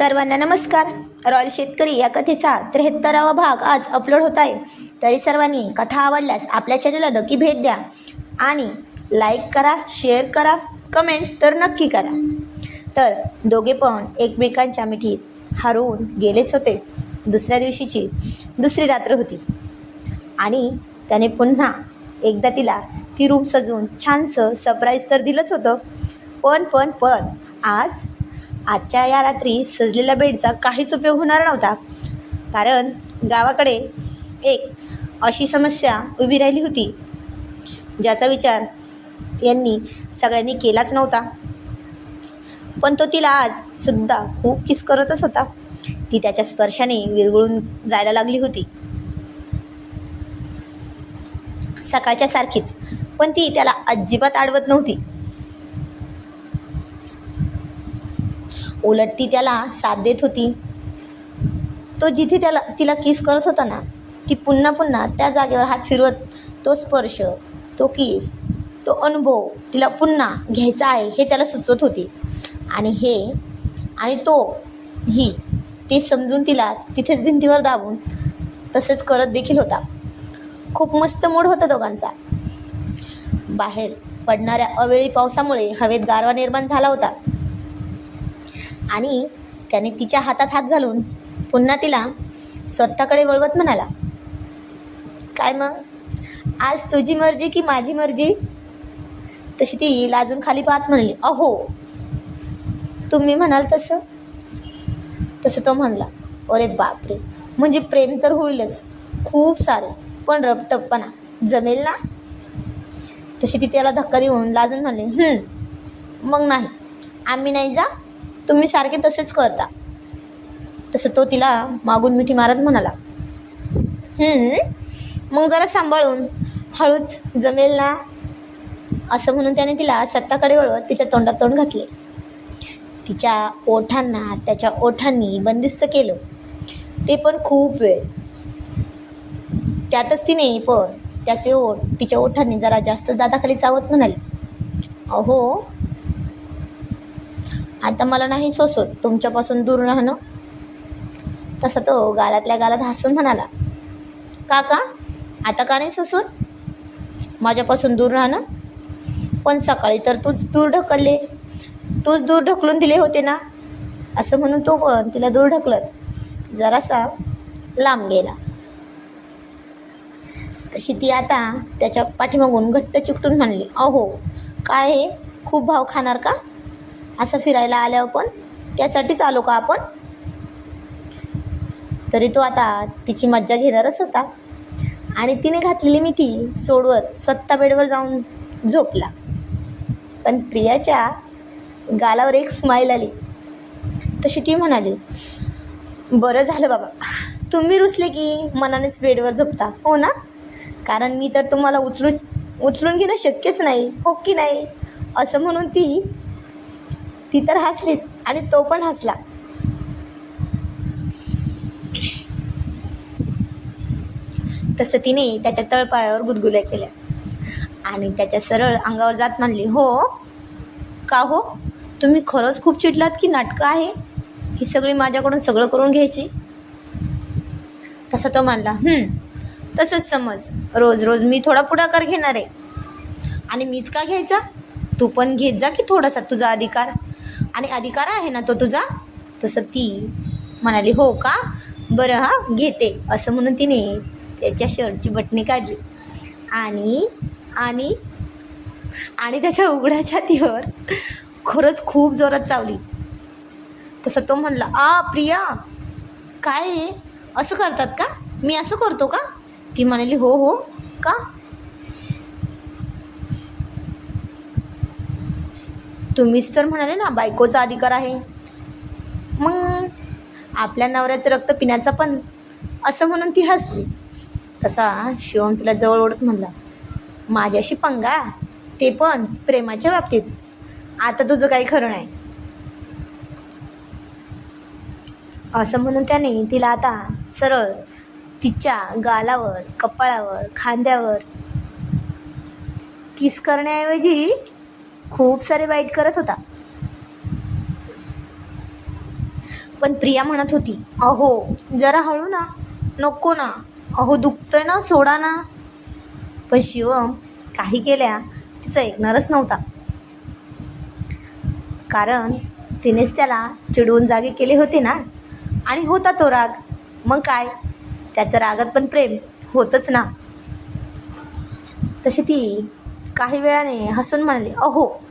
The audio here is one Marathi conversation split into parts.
सर्वांना नमस्कार. रॉयल शेतकरी या कथेचा त्र्याहत्तरावा भाग आज अपलोड होत आहे. तरी सर्वांनी कथा आवडल्यास आपल्या चॅनलला नक्की भेट द्या आणि लाईक करा शेअर करा कमेंट तर नक्की करा. तर दोघे पण एकमेकांच्या मिठीत हरवून गेलेच होते. दुसऱ्या दिवशीची दुसरी रात्र होती. आणि त्याने पुन्हा एकदा तिला ती रूम सजवून छानसं सरप्राईज तर दिलंच होतं. पण पण पण आज आजच्या या रात्री सजलेल्या बेडचा काहीच उपयोग होणार नव्हता. कारण गावाकडे एक अशी समस्या उभी राहिली होती ज्याचा विचार यांनी सगळ्यांनी केलाच नव्हता. पण तो तिला आज सुद्धा खूप किस करतच होता. ती त्याच्या स्पर्शाने विरघळून जायला लागली होती. सकाळच्या सारखीच पण ती त्याला अजिबात आडवत नव्हती. उलट ती त्याला साथ देत होती. तो जिथे त्याला तिला किस करत होता ना ती पुन्हा पुन्हा त्या जागेवर हात फिरवत तो स्पर्श तो किस तो अनुभव तिला पुन्हा घ्यायचा आहे हे त्याला सुचवत होती. आणि हे आणि तो ही ते समजून तिला तिथेच भिंतीवर दाबून तसेच करत देखील होता. खूप मस्त मूड होता दोघांचा. बाहेर पडणाऱ्या अवेळी पावसामुळे हवेत गारवा निर्माण झाला होता. आणि त्याने तिच्या हातात हात घालून पुन्हा तिला स्वतःकडे वळवत म्हणाला काय मग? आज तुझी मर्जी की माझी मर्जी? तशी ती लाजून खाली पाहत म्हणली अहो तुम्ही म्हणाल तसं. तसं तो म्हणला अरे बापरे म्हणजे प्रेम तर होईलच खूप सारे पण रपटप्पना जमेल ना? तशी ती त्याला धक्का देऊन लाजून म्हणले मग नाही आम्ही नाही जा तुम्ही सारखे तसेच करता. तसं तो तिला मागून मिठी मारत म्हणाला. मग जरा सांभाळून हळूच जमेल ना? असं म्हणून त्याने तिला सत्ताकडे वळवत तिच्या तोंडात तोंड घातले. तिच्या ओठांना त्याच्या ओठांनी बंदिस्त केलं. ते पण खूप वेळ. त्यातच तिने पण त्याचे ओठ तिच्या ओठांनी जरा जास्त दादाखाली चावत म्हणाले. अहो आता मला नाही सोसत तुमच्यापासून दूर राहणं. तसा तो गालातल्या गालात हसून म्हणाला काका आता का नाही सोसत? माझ्यापासून दूर राहणं? पण सकाळी तर तूच दूर ढकलले. तूच दूर ढकलून दिले होते ना? असं म्हणून तो पण तिला दूर ढकलत जरासा लांब गेला. तशी ती आता त्याच्या पाठीमागून घट्ट चिकटून म्हणली अहो काय हे? खूप भाव खाणार का? असं फिरायला आल्यावर पण त्यासाठीच आलो का आपण? तरी तो आता तिची मज्जा घेणारच होता. आणि तिने घातलेली मिठी सोडवत स्वतः बेडवर जाऊन झोपला. पण प्रियाच्या गालावर एक स्माईल आली. तशी ती म्हणाली बरं झालं बाबा. तुम्ही रुसले की मनानेच बेडवर झोपता हो ना? कारण मी तर तुम्हाला उचलून उचलून घेणं शक्यच नाही हो की नाही? असं म्हणून ती ती तर हसलीच आणि तो पण हसला. तसं तिने त्याच्या तळपायावर गुदगुल्या केल्या. आणि त्याच्या सरळ अंगावर जात म्हणली हो का हो? तुम्ही खरंच खूप चिडलात की नाटकं आहे? ही सगळी माझ्याकडून सगळं करून घ्यायची? तसा तो म्हणला तसंच समज. रोज रोज मी थोडा पुढाकार घेणार. आहे आणि मीच का घ्यायचा? तू पण घेत जा की थोडासा तुझा अधिकार. आणि अधिकार आहे ना तो तुझा? तसं ती म्हणाली हो का? बरं हां घेते. असं म्हणून तिने त्याच्या शर्टची बटणी काढली. आणि आणि आणि त्याच्या उघड्या छातीवर खरंच खूप जोरात चावली. तसं तो म्हणला आ प्रिया काय आहे? असं करतात का? मी असं करतो का? ती म्हणाली हो हो. का? तुम्हीच तर म्हणाले ना बायकोचा अधिकार आहे. मग आपल्या नवऱ्याचं रक्त पिण्याचा पण असं म्हणून ती हसली. तसा शिवम तिला जवळ ओढत म्हणला माझ्याशी पंगा? ते पण प्रेमाच्या बाबतीत. आता तुझं काही खरं नाही. असं म्हणून त्याने तिला आता सरळ तिच्या गालावर कपाळावर खांद्यावर किस करण्याऐवजी खूप सारे वाईट करत होता. पण प्रिया म्हणत होती अहो जरा हळू ना नको ना. अहो दुखतोय ना सोडा ना. पण शिवम काही केल्या तिचं ऐकणारच नव्हता. कारण तिनेच त्याला चिडवून जागे केले होते ना. आणि होता तो राग. मग काय? त्याचं रागात पण प्रेम होतच ना. तशी ती काही वेळाने हसून म्हणाले अहो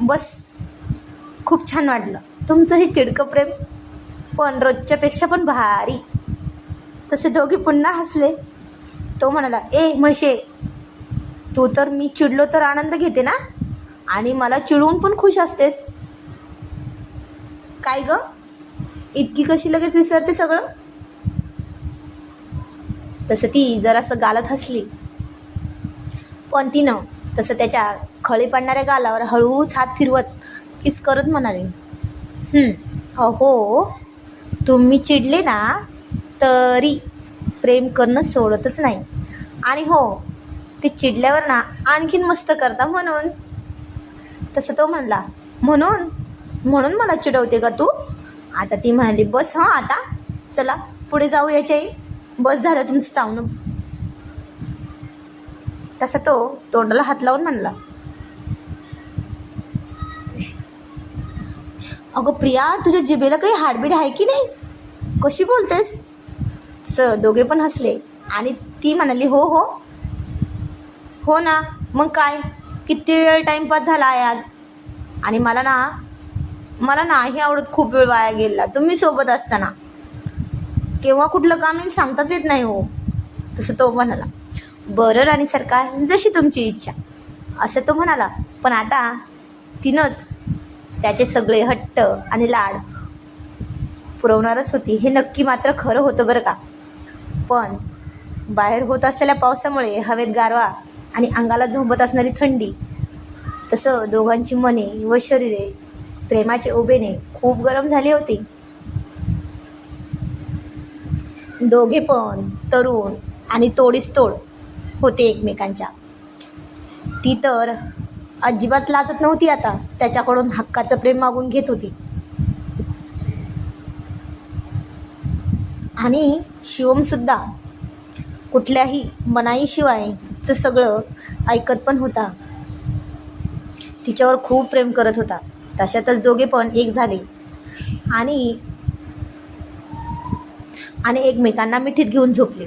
बस. खूप छान वाटलं. तुमचं हे चिडकं प्रेम. पण रोजच्यापेक्षा पण भारी. तसे दोघे पुन्हा हसले. तो म्हणाला ए म्हशे तू तर मी चिडलो तर आनंद घेते ना? आणि मला चिडवून पण खुश असतेस. काय ग? इतकी कशी लगेच विसरते सगळं? तसं ती जरासं गालत हसली. पण तिनं तसं त्याच्या खळी पडणाऱ्या गालावर हळूच हात फिरवत किस करत म्हणाले अहो तुम्ही चिडले ना तरी प्रेम करणं सोडतच नाही. आणि हो ते चिडल्यावर ना आणखीन मस्त करता म्हणून. तसं तो म्हणला म्हणून? म्हणून मला चिडवते का तू? आता ती म्हणाली बस हां आता. चला पुढे जाऊ याच्याही बस झालं तुमचं चावणं. तसा तो तोंडाला हात लावून म्हणला अगं प्रिया तुझ्या जिबेला काही हाडबीड आहे की नाही? कशी बोलतेस? स दोघे पण हसले आणि ती म्हणाली हो हो. हो ना मग काय? किती वेळ टाईमपास झाला आहे आज? आणि मला ना मला नाही आवडत खूप वेळ वाया गेला तुम्ही सोबत असताना. केव्हा कुठलं काम येईल सांगताच येत नाही हो. तसं तो म्हणाला. बरं राणी सरकार जशी तुमची इच्छा. असं तो म्हणाला. पण आता तिनंच त्याचे सगळे हट्ट आणि लाड पुरवणारच होती. हे नक्की मात्र खरं होतं बरं का? पण बाहेर होत असलेल्या पावसामुळे हवेत गारवा आणि अंगाला झोंबत असणारी थंडी तसं दोघांची मने व शरीरे प्रेमाचे उभेने खूप गरम झाली होती. दोघे पण तरुण आणि तोडीस तोड होते एकमेकांच्या. ती तर अजिबात लाजत नव्हती आता. त्याच्याकडून हक्काचं प्रेम मागून घेत होती. आणि शिवमसुद्धा कुठल्याही मनाईशिवाय तिचं सगळं ऐकत पण होता. तिच्यावर खूप प्रेम करत होता. तशातच दोघे पण एक झाले. आणि आणि एकमेकांना मिठीत घेऊन झोपले.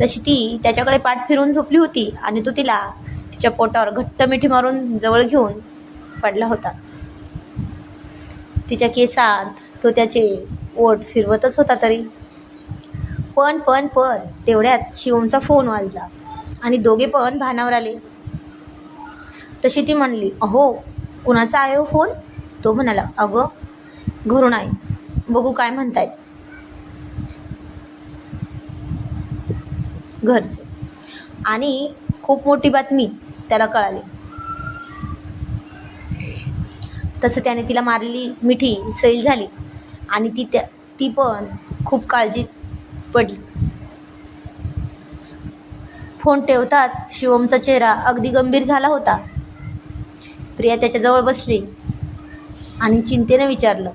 तशी ती त्याच्याकडे पाठ फिरून झोपली होती आणि तो तिला तिच्या पोटावर घट्ट मिठी मारून जवळ घेऊन पडला होता. तिच्या केसात तो त्याचे ओठ फिरवतच होता तरी. पण पण पण तेवढ्यात शिवमचा फोन वाजला आणि दोघे पण भानावर आले. तशी ती म्हणली अहो कुणाचा आहे हो फोन? तो म्हणाला अगं घरून आहे. बघू काय म्हणतायत. घरचे. आणि खूप मोठी बातमी त्याला कळाली. तसं त्याने तिला मारली मिठी सैल झाली. आणि ती त्या ती पण खूप काळजीत पडली. फोन ठेवताच शिवमचा चेहरा अगदी गंभीर झाला होता. प्रिया त्याच्याजवळ बसली आणि चिंतेने विचारलं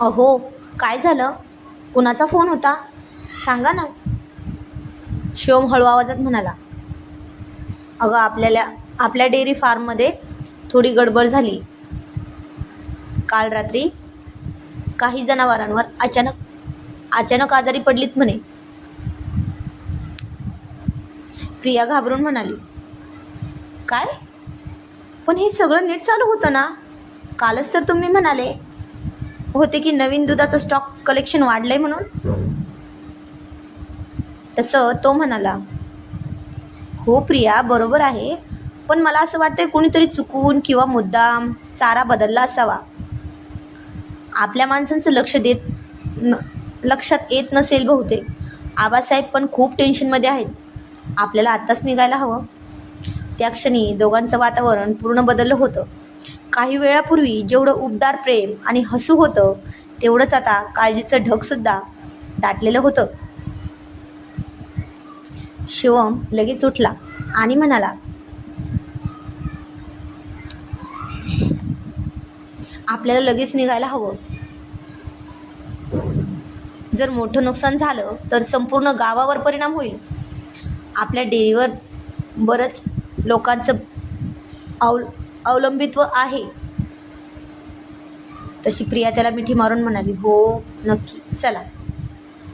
अहो काय झालं? कुणाचा फोन होता? सांगा ना. शिवम हळू आवाजात म्हणाला अगं आपल्याला आपल्या डेअरी फार्ममध्ये थोडी गडबड झाली. काल रात्री काही जनावरांवर अचानक अचानक आजारी पडलीत म्हणे. प्रिया घाबरून म्हणाली काय? पण हे सगळं नीट चालू होतं ना? कालच तर तुम्ही म्हणाले होते की नवीन दुधाचं स्टॉक कलेक्शन वाढलंय म्हणून? तसं तो म्हणाला हो प्रिया बरोबर आहे पण मला असं वाटतंय कोणीतरी चुकून किंवा मुद्दाम चारा बदलला असावा. आपल्या माणसांचं लक्ष देत न लक्षात येत नसेल बहुतेक. आबासाहेब पण खूप टेन्शनमध्ये आहेत. आपल्याला आत्ताच निघायला हवं. त्या क्षणी दोघांचं वातावरण पूर्ण बदललं होतं. काही वेळापूर्वी जेवढं उबदार प्रेम आणि हसू होतं तेवढंच आता काळजीचं ढगसुद्धा दाटलेलं होतं. शिवम लगेच उठला आणि म्हणाला आपल्याला लगेच निघायला हवं. जर मोठं नुकसान झालं तर संपूर्ण गावावर परिणाम होईल. आपल्या डेअरीवर बरंच लोकांचं अव अवलंबित्व आहे. तशी प्रिया त्याला मिठी मारून म्हणाली हो नक्की चला.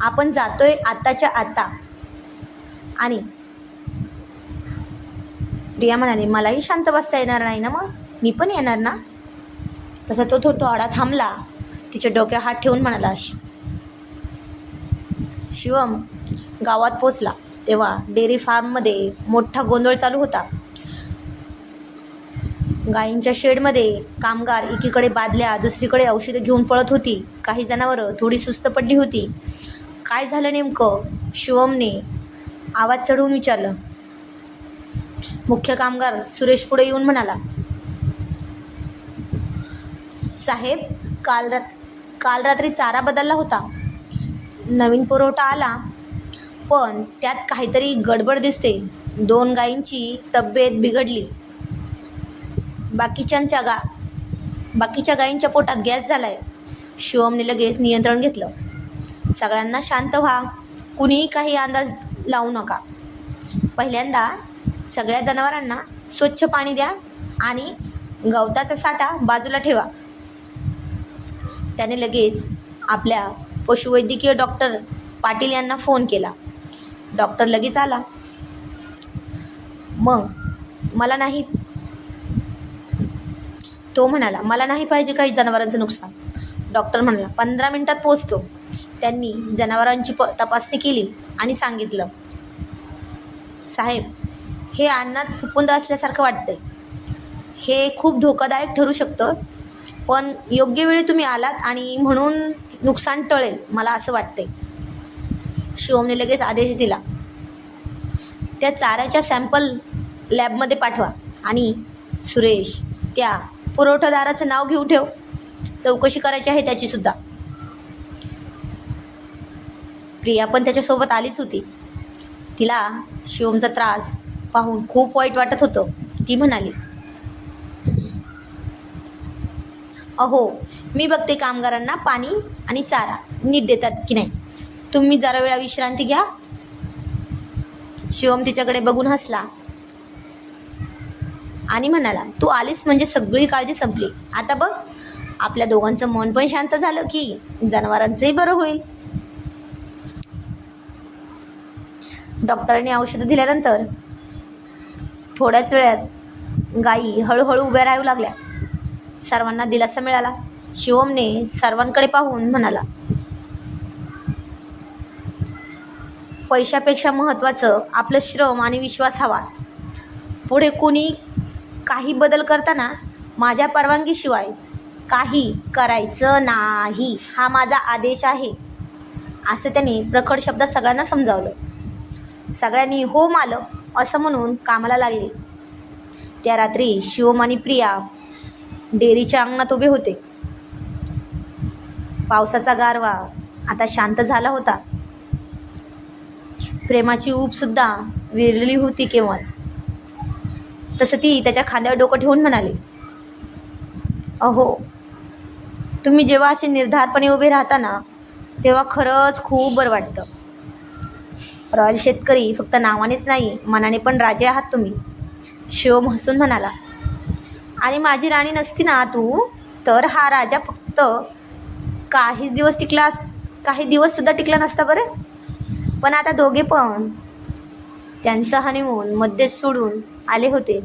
आपण जातोय आत्ताच्या आत्ता. आणि प्रिया म्हणाली मलाही शांत बसता येणार नाही ना मग? मी पण येणार ना? तसा तो थोडं थोडा थांबला. तिच्या डोक्या हात ठेवून म्हणाला शिवम गावात पोचला. तेव्हा डेअरी फार्ममध्ये मोठा गोंधळ चालू होता. गायींच्या शेडमध्ये कामगार एकीकडे बादल्या दुसरीकडे औषधं घेऊन पळत होती. काही जनावरं थोडी सुस्त पडली होती. काय झालं नेमकं? शिवमने आवाज चढवून विचारलं. मुख्य कामगार सुरेश पुढे येऊन म्हणाला साहेब काल रात काल रात्री चारा बदलला होता. नवीन पुरवठा आला. पण त्यात काहीतरी गडबड दिसते. दोन गायींची तब्येत बिघडली. बाकीच्यांच्या गा बाकीच्या गायींच्या पोटात गॅस झालाय. शिवमने लगेच नियंत्रण घेतलं. सगळ्यांना शांत व्हा. कुणीही काही अंदाज लावू नका. पहिल्यांदा सगळ्या जनावरांना स्वच्छ पाणी द्या आणि गवताचा साठा बाजूला ठेवा. त्याने लगेच आपल्या पशुवैद्यकीय डॉक्टर पाटील यांना फोन केला. डॉक्टर लगेच आला. मग मला नाही तो म्हणाला मला नाही पाहिजे काही जनावरांचं नुकसान. डॉक्टर म्हणाला पंधरा मिनटात पोचतो त्यांनी जनावरांची प तपासणी केली आणि सांगितलं साहेब हे अन्नात फुफुंद असल्यासारखं वाटतंय. हे खूप धोकादायक ठरू शकतं पण योग्य वेळी तुम्ही आलात आणि म्हणून नुकसान टळेल मला असं वाटतंय. शिवमने लगेच आदेश दिला. त्या चाऱ्याच्या सॅम्पल लॅबमध्ये पाठवा आणि सुरेश त्या पुरवठादाराचं नाव घेऊन ठेव. चौकशी करायची आहे त्याचीसुद्धा. प्रिया पण त्याच्यासोबत आलीच होती. तिला शिवमचा त्रास पाहून खूप वाईट वाटत होतं. ती म्हणाली अहो मी बघते कामगारांना पाणी आणि चारा नीट देतात की नाही. तुम्ही जरा वेळा विश्रांती घ्या. शिवम तिच्याकडे बघून हसला आणि म्हणाला तू आलीस म्हणजे सगळी काळजी संपली. आता बघ आपल्या दोघांचं मन पण शांत झालं की जनावरांचंही बरं होईल. डॉक्टरांनी औषधं दिल्यानंतर थोड्याच वेळात गायी हळूहळू उभ्या राहू लागल्या. सर्वांना दिलासा मिळाला. शिवमने सर्वांकडे पाहून म्हणाला पैशापेक्षा महत्त्वाचं आपलं श्रम आणि विश्वास हवा. पुढे कोणी काही बदल करताना माझ्या परवानगीशिवाय काही करायचं नाही. हा माझा आदेश आहे. असं त्याने प्रखर शब्दात सगळ्यांना समजावलं. सगळ्यांनी हो मालक असं म्हणून कामाला लागले. त्या रात्री शिवम आणि प्रिया डेअरीच्या अंगणात उभे होते. पावसाचा गारवा आता शांत झाला होता. प्रेमाची ऊबसुद्धा विरली होती केव्हाच. तसं ती त्याच्या खांद्यावर डोकं ठेवून म्हणाली अहो तुम्ही जेव्हा असे निर्धारपणे उभे राहता ना तेव्हा खरंच खूप बरं वाटतं. रॉयल शेतकरी फक्त नावानेच नाही मनाने पण राजे आहात तुम्ही. शिवम हसून म्हणाला आणि माझी राणी नसती ना तू? तर हा राजा फक्त काहीच दिवस टिकला अस काही दिवससुद्धा टिकला नसता बरं? पण आता दोघे पण त्यांचं हनीमून मध्येच सोडून आले होते.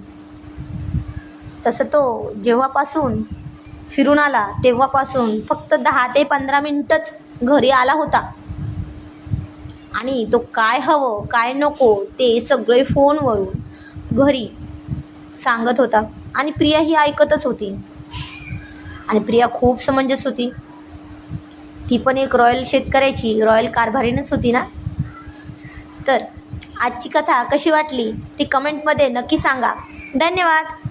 तसं तो जेव्हापासून फिरून आला तेव्हापासून फक्त दहा ते पंधरा मिनटंच घरी आला होता. आणि तो काय हवं काय नको ते सगळे फोनवरून घरी सांगत होता. आणि प्रिया ही ऐकतच होती. आणि प्रिया खूप समंजस होती. ती पण एक रॉयल शेतकऱ्याची रॉयल कारभारीनच होती ना? तर आजची कथा कशी वाटली ती कमेंटमध्ये नक्की सांगा. धन्यवाद!